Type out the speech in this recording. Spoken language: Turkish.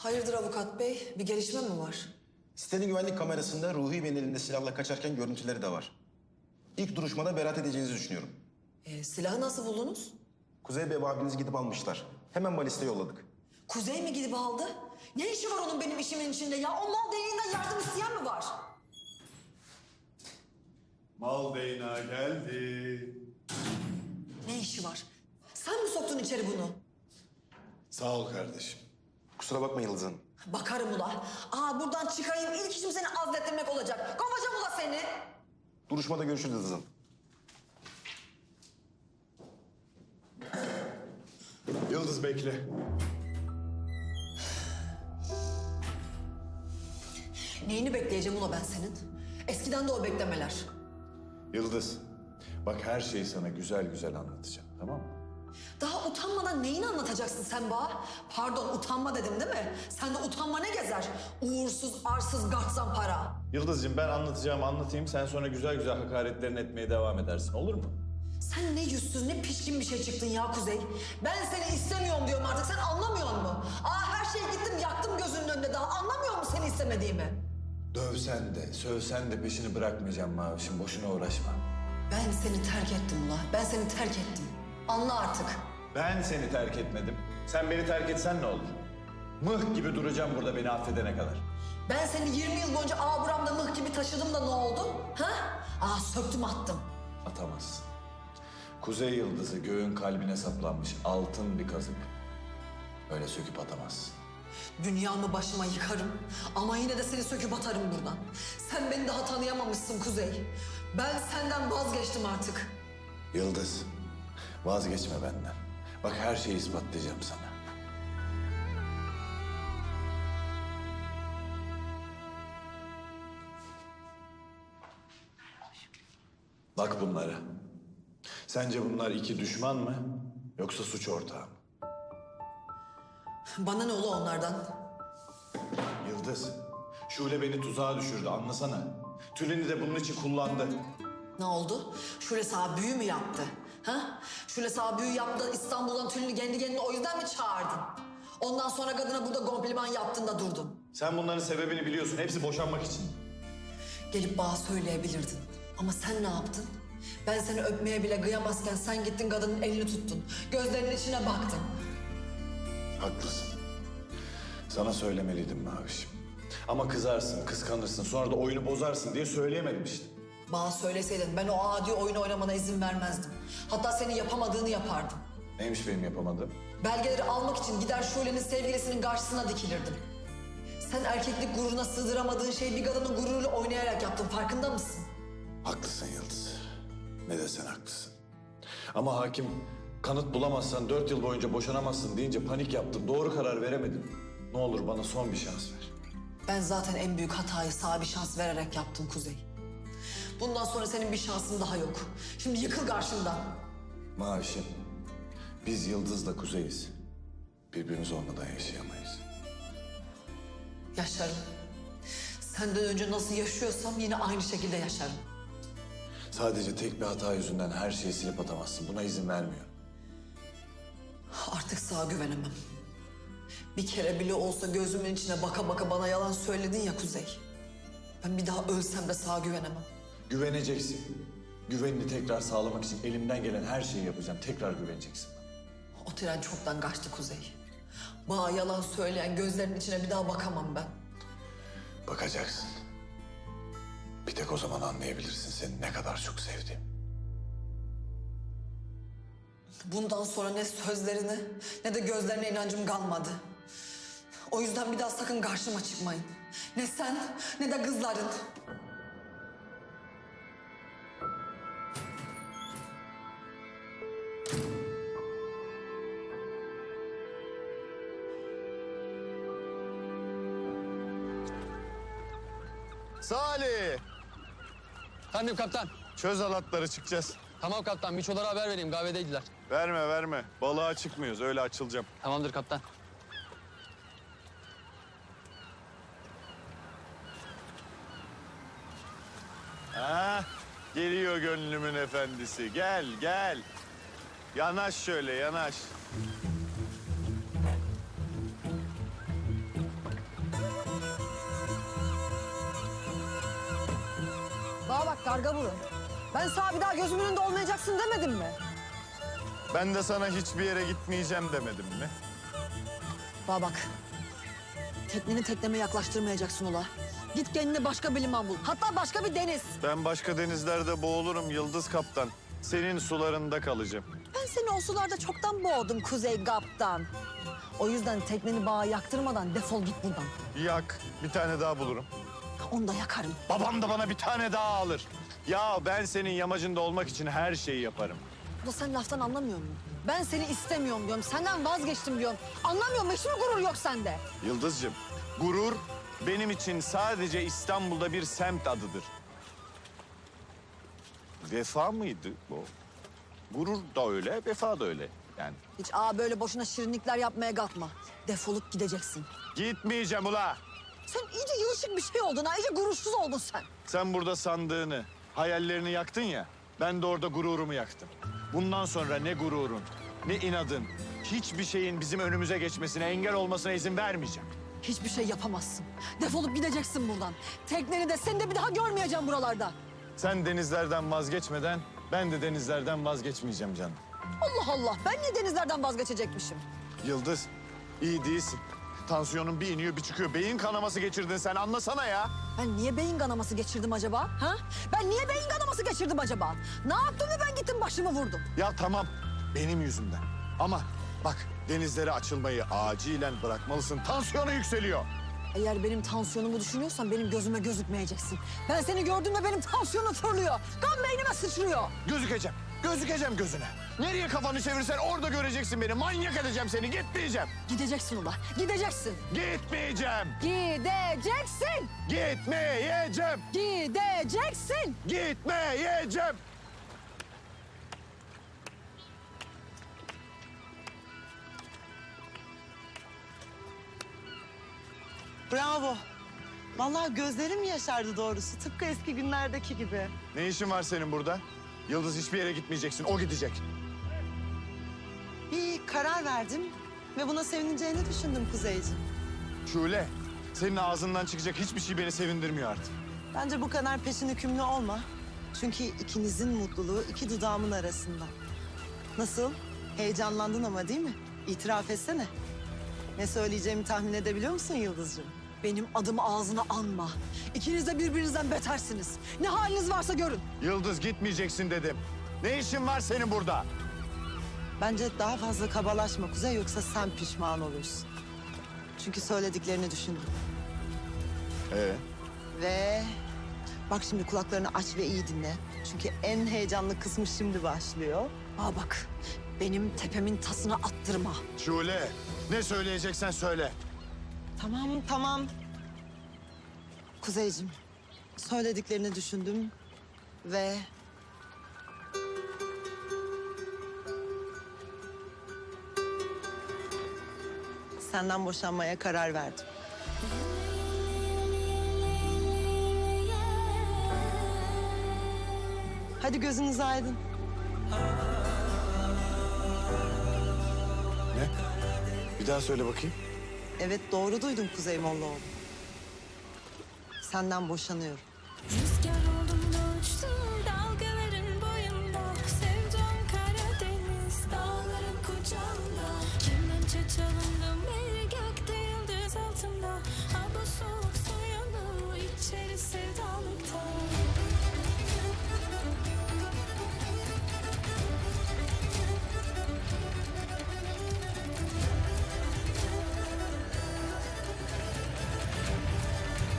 Hayırdır avukat bey? Bir gelişme mi var? Sitenin güvenlik kamerasında Ruhi Bey'in elinde silahla kaçarken görüntüleri de var. İlk duruşmada beraat edeceğinizi düşünüyorum. Ee, silahı nasıl buldunuz? Kuzey Bey ve abiniz gidip almışlar. Hemen baliste yolladık. Kuzey mi gidip aldı? Ne işi var onun benim işimin içinde ya? O mal değneğinden yardım isteyen mi var? Mal beyna geldi. Ne işi var? Sen mi soktun içeri bunu? Sağ ol kardeşim. Kusura bakma Yıldız Hanım. Bakarım ula. Aa buradan çıkayım ilk işim seni azlettirmek olacak. Kovacağım ula seni. Duruşmada görüşürüz Yıldız Hanım. Yıldız bekle. Neyini bekleyeceğim ula ben senin? Eskiden de o beklemeler. Yıldız. Bak her şeyi sana güzel güzel anlatacağım tamam mı? Daha utanmadan neyini anlatacaksın sen bana? Pardon utanma dedim değil mi? Sende utanma ne gezer? Uğursuz, arsız, gartzan para. Yıldız'cığım ben anlatacağımı anlatayım. Sen sonra güzel güzel hakaretlerini etmeye devam edersin olur mu? Sen ne yüzsüz ne pişkin bir şey çıktın ya Kuzey. Ben seni istemiyorum diyorum artık sen anlamıyor musun? Aa her şeyi gittim yaktım gözünün önünde daha anlamıyor musun seni istemediğimi? Dövsen de, sövsen de peşini bırakmayacağım Mavişim. Boşuna uğraşma. Ben seni terk ettim ula. Ben seni terk ettim. Anla artık. Ben seni terk etmedim. Sen beni terk etsen ne olur? Mıh gibi duracağım burada beni affedene kadar. Ben seni 20 yıl boyunca aburamda mıh gibi taşıdım da ne oldu? Ha? Aa söktüm attım. Atamazsın. Kuzey yıldızı göğün kalbine saplanmış altın bir kazık. Öyle söküp atamazsın. Dünyamı başıma yıkarım ama yine de seni söküp atarım buradan. Sen beni daha tanıyamamışsın Kuzey. Ben senden vazgeçtim artık. Yıldız, vazgeçme benden. Bak her şeyi ispatlayacağım sana. Bak bunlara. Sence bunlar iki düşman mı yoksa suç ortağı mı? Bana ne ola onlardan? Yıldız, Şule beni tuzağa düşürdü anlasana. Tülin'i de bunun için kullandı. Ne oldu? Şule sağ büyü mü yaptı? Ha? Şule büyü yaptı İstanbul'dan Tülin'i kendi kendine o yüzden mi çağırdın? Ondan sonra kadına burada kompliman yaptın da durdun. Sen bunların sebebini biliyorsun. Hepsi boşanmak için. Gelip bana söyleyebilirdin. Ama sen ne yaptın? Ben seni öpmeye bile kıyamazken sen gittin kadının elini tuttun. Gözlerinin içine baktın. Haklısın. Sana söylemeliydim Mavişim. Ama kızarsın, kıskanırsın, sonra da oyunu bozarsın diye söyleyemedim işte. Bana söyleseydin ben o adi oyunu oynamana izin vermezdim. Hatta senin yapamadığını yapardım. Neymiş benim yapamadığım? Belgeleri almak için gider Şule'nin sevgilisinin karşısına dikilirdim. Sen erkeklik gururuna sığdıramadığın şeyi bir kadının gururuyla oynayarak yaptın. Farkında mısın? Haklısın Yıldız. Ne desen haklısın. Ama hakim kanıt bulamazsan dört yıl boyunca boşanamazsın deyince panik yaptım. Doğru karar veremedim. Ne olur bana son bir şans ver. Ben zaten en büyük hatayı sağ bir şans vererek yaptım Kuzey. Bundan sonra senin bir şansın daha yok. Şimdi yıkıl karşımdan. Mavişim, biz Yıldız'la Kuzey'iz. Birbirimiz olmadan yaşayamayız. Yaşarım. Senden önce nasıl yaşıyorsam yine aynı şekilde yaşarım. Sadece tek bir hata yüzünden her şeyi silip atamazsın. Buna izin vermiyorum. Artık sağa güvenemem. Bir kere bile olsa gözümün içine baka baka bana yalan söyledin ya Kuzey. Ben bir daha ölsem de sağa güvenemem. Güveneceksin. Güvenini tekrar sağlamak için elimden gelen her şeyi yapacağım. Tekrar güveneceksin. O tren çoktan kaçtı Kuzey. Bana yalan söyleyen gözlerinin içine bir daha bakamam ben. Bakacaksın. Bir tek o zaman anlayabilirsin seni ne kadar çok sevdiğim. Bundan sonra ne sözlerine ne de gözlerine inancım kalmadı. O yüzden bir daha sakın karşıma çıkmayın. Ne sen ne de kızların. Salih! Efendim kaptan. Çöz alatları çıkacağız. Tamam kaptan. Miçolara haber vereyim. Kahvedeydiler. Verme verme. Balığa çıkmıyoruz. Öyle açılacağım. Tamamdır kaptan. Ha? Geliyor gönlümün efendisi. Gel gel. Yanaş şöyle yanaş. Karga burun. Ben sana bir daha gözümün önünde olmayacaksın demedim mi? Ben de sana hiçbir yere gitmeyeceğim demedim mi? Bana bak. Tekneni tekneme yaklaştırmayacaksın ula. Git kendine başka bir liman bul. Hatta başka bir deniz. Ben başka denizlerde boğulurum Yıldız Kaptan. Senin sularında kalacağım. Ben seni o sularda çoktan boğdum Kuzey Gap'tan. O yüzden tekneni bağa yaktırmadan defol git buradan. Yak, bir tane daha bulurum. Onu da yakarım. Babam da bana bir tane daha alır. Ya ben senin yamacında olmak için her şeyi yaparım. Ulan sen laftan anlamıyor musun? Ben seni istemiyorum diyorum. Senden vazgeçtim diyorum. Anlamıyor musun? Hiç mi gurur yok sende? Yıldızcığım, gurur benim için sadece İstanbul'da bir semt adıdır. Vefa mıydı bu? Gurur da öyle, vefa da öyle. Yani Hiç aa böyle boşuna şirinlikler yapmaya kalkma. Defolup gideceksin. gitmeyeceğim ula. Sen iyice yılışık bir şey oldun ha. İyice gurursuz oldun sen. Sen burada sandığını, hayallerini yaktın ya. Ben de orada gururumu yaktım. Bundan sonra ne gururun, ne inadın, hiçbir şeyin bizim önümüze geçmesine, engel olmasına izin vermeyeceğim. Hiçbir şey yapamazsın. Defolup gideceksin buradan. Tekneni de seni de bir daha görmeyeceğim buralarda. Sen denizlerden vazgeçmeden ben de denizlerden vazgeçmeyeceğim canım. Allah Allah. Ben niye denizlerden vazgeçecekmişim? Yıldız, iyi değilsin. Tansiyonun bir iniyor bir çıkıyor. Beyin kanaması geçirdin sen anlasana ya. Ben niye beyin kanaması geçirdim acaba? Ha? Ben niye beyin kanaması geçirdim acaba? Ne yaptım da ben gittim başımı vurdum? Ya tamam benim yüzümden. Ama bak denizlere açılmayı acilen bırakmalısın. Tansiyonu yükseliyor. Eğer benim tansiyonumu düşünüyorsan benim gözüme gözükmeyeceksin. Ben seni gördüğümde benim tansiyonum fırlıyor. Kan beynime sıçrıyor. Gözükeceğim. Gözükeceğim gözüne. Nereye kafanı çevirsen orada göreceksin beni. Manyak edeceğim seni. Gitmeyeceğim. Gideceksin ula. Gideceksin. Gitmeyeceğim. Gideceksin. Gitmeyeceğim. Gideceksin. Gitmeyeceğim. Bravo. Vallahi gözlerim yaşardı doğrusu. Tıpkı eski günlerdeki gibi. Ne işin var senin burada? Yıldız hiçbir yere gitmeyeceksin. O gidecek. Bir karar verdim ve buna sevineceğini düşündüm Kuzeyciğim. Şule, senin ağzından çıkacak hiçbir şey beni sevindirmiyor artık. Bence bu kadar peşin hükümlü olma. Çünkü ikinizin mutluluğu iki dudağımın arasında. Nasıl? Heyecanlandın ama değil mi? İtiraf etsene. Ne söyleyeceğimi tahmin edebiliyor musun Yıldızcığım? Benim adımı ağzına anma. İkiniz de birbirinizden betersiniz. Ne haliniz varsa görün. Yıldız gitmeyeceksin dedim. Ne işin var senin burada? Bence daha fazla kabalaşma Kuzey yoksa sen pişman olursun. Çünkü söylediklerini düşündüm. Ee? Ve bak şimdi kulaklarını aç ve iyi dinle. Çünkü en heyecanlı kısmı şimdi başlıyor. Aa bak, benim tepemin tasını attırma. Şule, ne söyleyeceksen söyle. Tamam tamam. Kuzeyciğim söylediklerini düşündüm ve... Senden boşanmaya karar verdim. Hadi gözünüz aydın. Ne? Bir daha söyle bakayım. Evet doğru duydun Kuzey Mollaoğlu. Senden boşanıyorum. Rüzgar